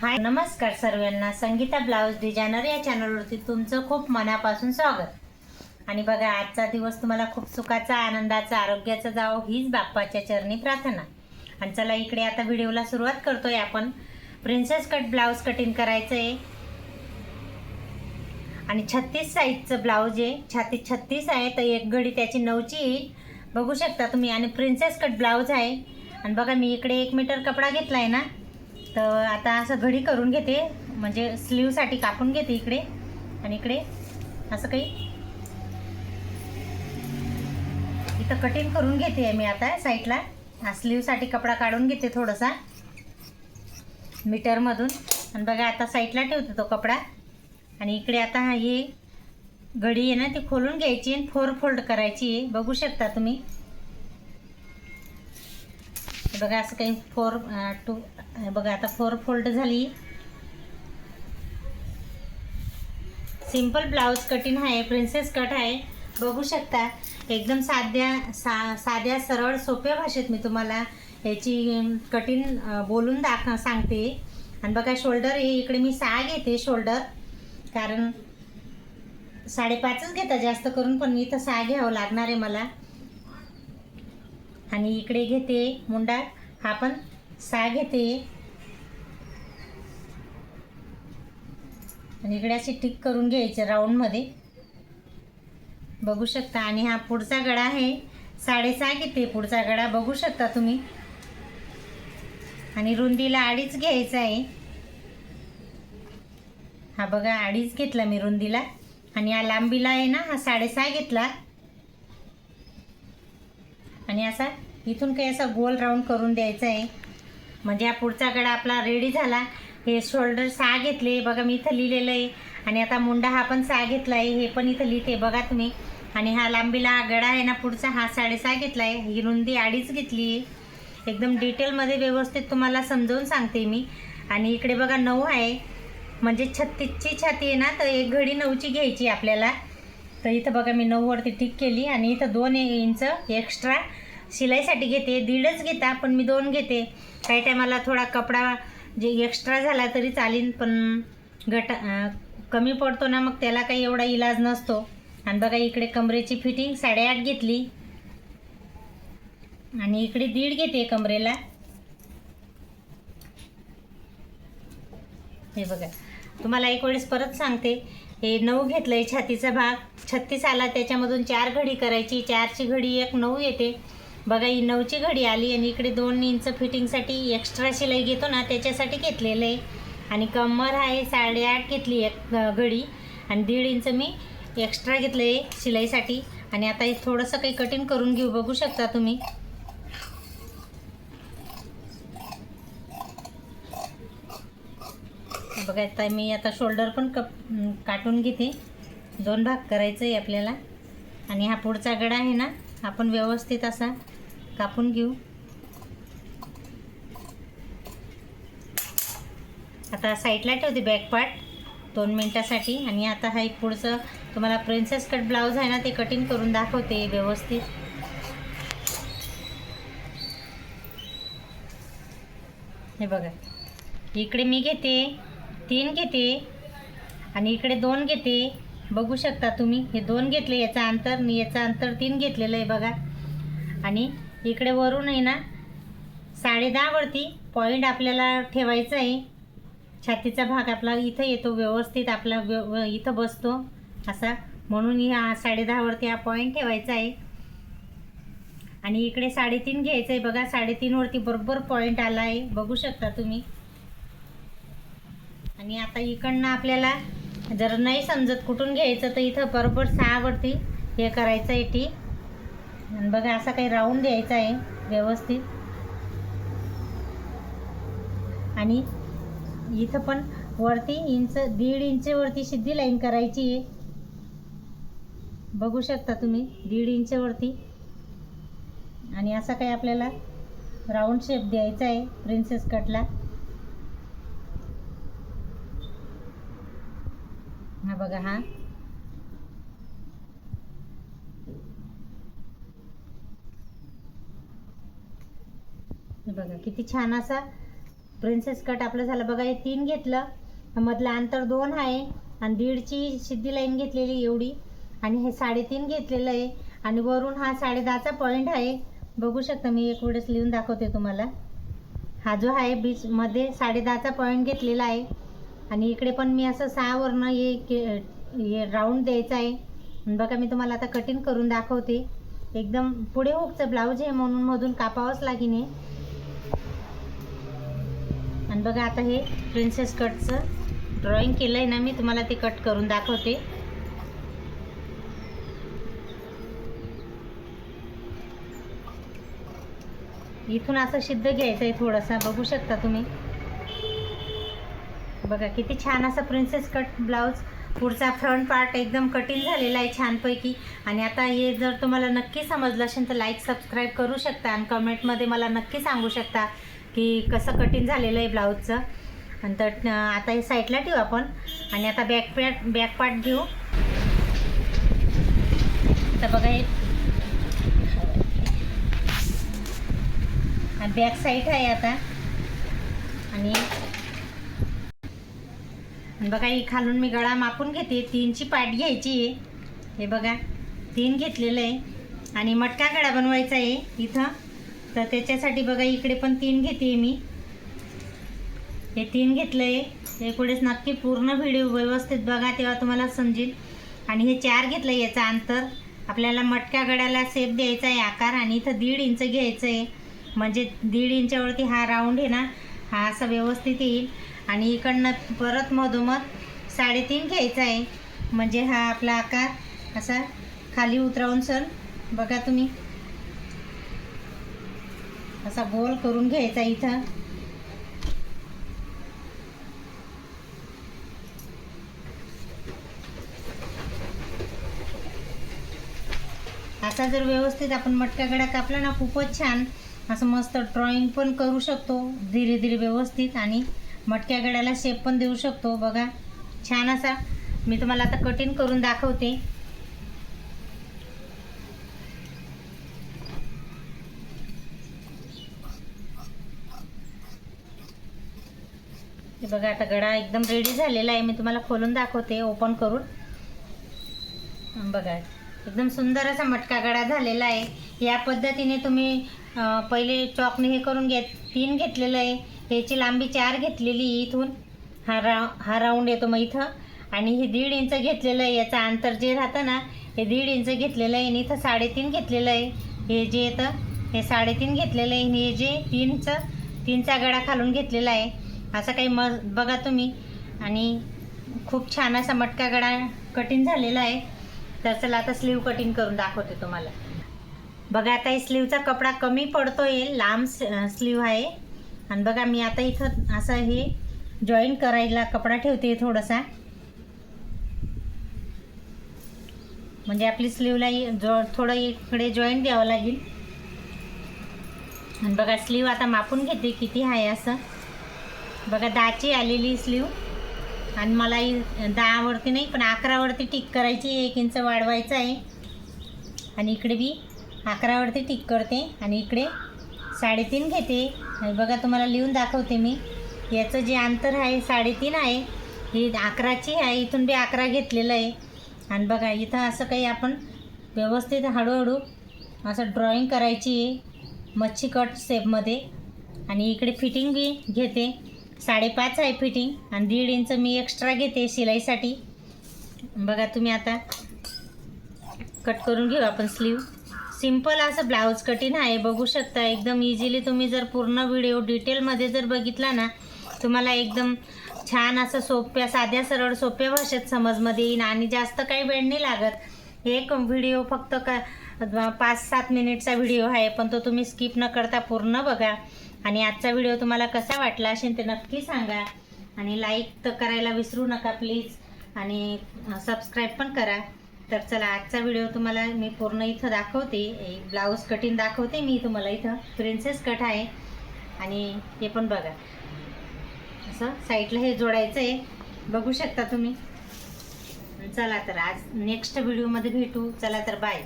हाय नमस्कार सर्वांना. Sangeeta blouse designer या चॅनलवरती तुमचं खूप मनापासून स्वागत. आणि बघा आजचा दिवस तुम्हाला खूप सुखाचा आनंदाचा आरोग्याचा जावो हीच बाप्पाच्या चरणी प्रार्थना. आणि चला इकडे आता व्हिडिओला सुरुवात करतोय आपण. प्रिन्सेस कट ब्लाऊज कटिंग करायचं आहे आणि छत्तीस साईजचं ब्लाऊज आहे. छाती छत्तीस आहे तर एक घडी त्याची नऊची येईल बघू शकता तुम्ही. आणि प्रिन्सेस कट ब्लाऊज आहे. आणि बघा मी इकडे एक मीटर कपडा घेतला आहे ना. तर आता असं घडी करून घेते. म्हणजे स्लीवसाठी कापून घेते इकडे आणि इकडे. असं काही. इथं कटिंग करून घेते मी आता साईडला. हा स्लीवसाठी कपडा काढून घेते थोडासा. मीटरमधून आणि बघा आता साईडला ठेवते तो कपडा. आणि इकडे आता हे घडी आहे ना ती खोलून घ्यायची आणि फोर फोल्ड करायची आहे. बघू शकता तुम्ही. बघा असं काही फोर टू बघा आता फोर फोल्ड झाली. सिंपल ब्लाऊज कटिंग आहे प्रिन्सेस कट आहे. बघू शकता एकदम साध्या सा साध्या सरळ सोप्या भाषेत मी तुम्हाला याची कटिंग बोलून दाख सांगते. आणि बघा शोल्डर हे इकडे मी सहा घेते शोल्डर कारण साडेपाचच घेता जास्त करून पण मी इथं सहा घ्यावं लागणार आहे मला. आणि इकडे घेते मुंडा हा पण सहा घेते. आणि इकडे अशी टिक करून घ्यायचे राऊंडमध्ये बघू शकता आणि हा पुढचा गळा आहे. साडेसहा घेते पुढचा गळा बघू शकता तुम्ही. आणि रुंदीला अडीच घ्यायचा आहे. हा बघा अडीच घेतला मी रुंदीला. आणि या लांबीला आहे ना हा साडेसहा घेतला. आणि असा इथून काही असा गोल राऊंड करून द्यायचा आहे. म्हणजे हा पुढचा गळा आपला रेडी झाला. हे शोल्डर सहा घेतले बघा मी इथं लिहिलेलं आहे. आणि आता मुंडा हा पण सहा घेतला आहे हे पण इथं लिहिते बघा तुम्ही. आणि हा लांबीला गळा आहे ना पुढचा हा साडेसहा घेतला आहे ही रुंदी अडीच घेतली. आहे एकदम डिटेलमध्ये व्यवस्थित तुम्हाला समजावून सांगते मी. आणि इकडे बघा नऊ आहे. म्हणजे छत्तीसची छाती आहे ना तर एक घडी नऊची घ्यायची आपल्याला. तर इथं बघा मी नऊवरती टिक केली. आणि इथं दोन इंच एक्स्ट्रा शिलाईसाठी घेते दीडच घेता पण मी दोन घेते. काही टायमाला थोडा कपडा जे एक्स्ट्रा झाला तरी चालेल पण गटा कमी पडतो ना मग त्याला काही एवढा इलाज नसतो. आणि बघा इकडे कमरेची फिटिंग साडेआठ घेतली. आणि इकडे दीड घेते कमरेला. हे बघा तुम्हाला एक वेळेस परत सांगते. हे नऊ घेतलं आहे छातीचा भाग. छत्तीस आला त्याच्यामधून चार घडी करायची. चारची घडी एक नऊ येते. बघा ही नऊची घडी आली आणि इकडे दोन इंच फिटिंगसाठी एक्स्ट्रा शिलाई घेतो ना त्याच्यासाठी घेतलेलं आहे. आणि कमर आहे साडेआठ घेतली एक घडी. आणि दीड इंच मी एक्स्ट्रा घेतलं आहे शिलाईसाठी. आणि आता हे थोडंसं काही कटिंग करून घेऊ बघू शकता तुम्ही. बघा आता मी आता शोल्डर पण कप काटून घेते. दोन भाग करायचं आहे आपल्याला. आणि हा पुढचा गडा आहे ना आपण व्यवस्थित असा कापून घेऊ. आता साईडला ठेवते बॅक पार्ट दोन मिनटासाठी. आणि आता हा एक पुढचं तुम्हाला प्रिन्सेस कट ब्लाऊज आहे ना ते कटिंग करून दाखवते व्यवस्थित. हे बघा. इकडे मी घेते तीन घेते आणि इकडे दोन घेते. बघू शकता तुम्ही हे दोन घेतले याचं अंतर आणि याचं अंतर तीन घेतलेलं आहे बघा. आणि इकडे वरून आहे ना साडे दहावरती पॉईंट आपल्याला ठेवायचा आहे. छातीचा भाग आपला इथं येतो व्यवस्थित आपला व्यव इथं बसतो. असा. म्हणून ह्या साडे दहावरती हा पॉईंट ठेवायचा आहे. आणि इकडे साडेतीन घ्यायचं आहे. बघा साडेतीनवरती बरोबर पॉईंट आला आहे. बघू शकता तुम्ही. आणि आता इकडनं आपल्याला जर नाही समजत कुठून घ्यायचं तर इथं बरोबर सहावरती हे करायचं आहे टी. आणि बघा असा काही राऊंड द्यायचा आहे व्यवस्थित. आणि इथं पण वरती इंच दीड इंचवरती सिद्धी लाईन करायची आहे. बघू शकता तुम्ही दीड इंचवरती आणि असा काही आपल्याला राऊंड शेप द्यायचा आहे प्रिन्सेस कटला हा बघा हा. हे बघा किती छान असा प्रिन्सेस कट आपलं झालं. बघा हे तीन घेतलं. मधलं अंतर दोन आहे आणि दीडची सिद्धी लाईन घेतलेली एवढी. आणि हे साडेतीन घेतलेलं आहे. आणि वरून हा साडेदहाचा पॉईंट आहे. बघू शकता मी एक वेळेस लिहून दाखवते तुम्हाला. हा जो आहे बीचमध्ये साडेदहाचा पॉईंट घेतलेला आहे. आणि इकडे पण मी असं सहावरनं हे के- हे राऊंड द्यायचं आहे. बघा मी तुम्हाला आता कटिंग करून दाखवते. एकदम पुढे हुकचं ब्लाऊज आहे म्हणून मधून कापावंच लागेल हे. आणि बघा आता हे प्रिन्सेस कटचं ड्रॉइंग केलं आहे ना मी तुम्हाला ते कट करून दाखवते. इथून असं सिद्ध घ्यायचं आहे थोडासा बघू शकता तुम्ही. बघा किती छान असा प्रिन्सेस कट ब्लाऊज पुढचा फ्रंट पार्ट एकदम कठीण झालेला आहे छानपैकी. आणि आता हे जर तुम्हाला नक्की समजलं असेल तर लाईक सबस्क्राईब करू शकता. आणि कमेंटमध्ये मला नक्की सांगू शकता. की कसं कटिंग झालेलं आहे ब्लाऊजचं. आणि तर आता हे साईडला ठेवू आपण. आणि आता बॅक पॅट बॅक पार्ट घेऊ. तर बघा हे. बॅक साईड आहे आता. आणि आणि बघा ही खालून मी गळा मापून घेते. तीनची पाट घ्यायची आहे. हे बघा तीन घेतलेलं आहे. आणि मटका गळा बनवायचा आहे इथं. तर त्याच्यासाठी बघा इकडे पण तीन घेते मी. हे तीन घेतलं आहे हे पुढेच नक्की पूर्ण व्हिडिओ व्यवस्थित बघा तेव्हा तुम्हाला समजेल. आणि हे चार घेतलं आहे याचं अंतर. आपल्याला मटक्या गड्याला सेप द्यायचा आहे आकार आणि इथं दीड इंच घ्यायचं आहे. म्हणजे दीड इंचावरती हा राऊंड आहे ना हा असा व्यवस्थित येईल. आणि इकडनं परत मधोमध साडेतीन घ्यायचा आहे. म्हणजे हा आपला आकार असा खाली उतरवून सर बघा तुम्ही. असा गोल करून घ्यायचा इथं. असा जर व्यवस्थित आपण मटका गड्या कापला ना खूपच छान. असं मस्त ड्रॉइंग पण करू शकतो धीरे धीरे व्यवस्थित. आणि मटक्या गड्याला शेप पण देऊ शकतो. बघा छान असा. मी तुम्हाला आता कटिंग करून दाखवते. हे बघा आता गडा एकदम रेडी झालेला आहे. मी तुम्हाला खोलून दाखवते. ओपन करून. बघा. एकदम सुंदर असा मटका गडा झालेला आहे. या पद्धतीने तुम्ही पहिले चॉकने हे करून घेत तीन घेतलेलं आहे. ह्याची लांबी चार घेतलेली आहे इथून. हा रा हा राऊंड येतो मग इथं. आणि हे दीड इंच घेतलेलं आहे. याचं अंतर जे राहतं ना हे दीड इंच घेतलेलं आहे. आणि इथं साडेतीन घेतलेलं आहे. हे जे येतं हे साडेतीन घेतलेलं आहे. आणि हे जे तीनचं तीनचा गडा खालून घेतलेला आहे. असं काही म बघा तुम्ही. आणि खूप छान असा मटका गडा कटिंग झालेला आहे. तर चला आता स्लीव कटिंग करून दाखवते तुम्हाला. बघा आता हे स्लीवचा कपडा कमी पडतोय. लांब स्लीव आहे. आणि बघा मी आता इथं असं हे जॉईन करायला कपडा ठेवते थोडासा. म्हणजे आपली स्लीवला जो थोडं इकडे जॉईन द्यावं लागेल. आणि बघा स्लीव आता मापून घेते. किती आहे असं. बघा दहाची आलेली स्लीव आणि मला दहावरती नाही पण अकरावरती टिक करायची एक इंच वाढवायचं आहे. आणि इकडे बी अकरावरती टिक करते आणि इकडे साडेतीन घेते. आणि बघा तुम्हाला लिहून दाखवते मी. याचं जे अंतर आहे साडेतीन आहे ही अकराची आहे इथून बी अकरा घेतलेलं आहे. आणि बघा इथं असं काही आपण व्यवस्थित हळूहळू असं ड्रॉईंग करायची आहे मच्छी कट शेपमध्ये आणि इकडे फिटिंग बी घेते. साडेपाच आहे फिटिंग आणि दीड इंच मी एक्स्ट्रा घेते शिलाईसाठी. बघा तुम्ही आता कट करून घेऊ आपण स्लीव सिंपल असं ब्लाऊज कटिंग आहे बघू शकता एकदम इझिली तुम्ही जर पूर्ण व्हिडिओ डिटेलमध्ये जर बघितला ना तुम्हाला एकदम छान असं सोप्या साध्या सरळ सोप्या भाषेत समजमध्ये येईन आणि जास्त काही वेळ नाही लागत. एक व्हिडिओ फक्त का पाच सात मिनिटचा व्हिडिओ आहे पण तो तुम्ही स्किप न करता पूर्ण बघा. आणि आजचा व्हिडिओ तुम्हाला कसा वाटला असेल ते नक्की सांगा. आणि लाईक तर करायला विसरू नका प्लीज आणि सबस्क्राईब पण करा. तर चला आजचा व्हिडिओ तुम्हाला मी पूर्ण इथं दाखवते. एक ब्लाऊज कटिंग दाखवते मी तुम्हाला इथं. प्रिन्सेस कट आहे. आणि हे पण बघा. असं साईडला हे जोडायचं आहे बघू शकता तुम्ही. चला तर आज नेक्स्ट व्हिडिओमध्ये भेटू. चला तर बाय